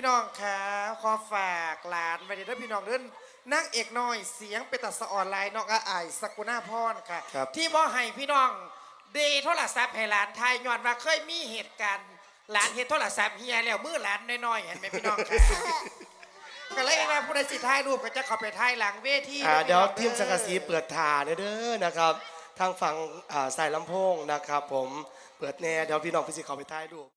ี่ะขอฝากหลานไปเด้อพี่น้องเด้อนนางเอกน้อยเสียงเป็นตัสะออนไลน์น้องอาอายสกุณาพรค่ะ ครับ ที่บ่ให้พี่น้องเดโทรศัพท์ให้หลานไทยย้อนว่าเคยมีเหตุการณ์หลานเฮ็นโทรศัพท์เฮียแล้วมือหลานน้อยๆเห็นไหมพี่น้องค่ะ ก็เลยว่าผู้ใดสิถ่ายรูปก็จะเข้าไปถ่ายหลังเวทีอ่าเดี๋ยวทีมสังกะสีเปิดทาเด้อนะครับ ทางฝั่งอ่าสายลำโพงนะครับ ผมเปิดแน่เดี๋ยวพี่น้องพี่สิเขาไปถ่ายรูป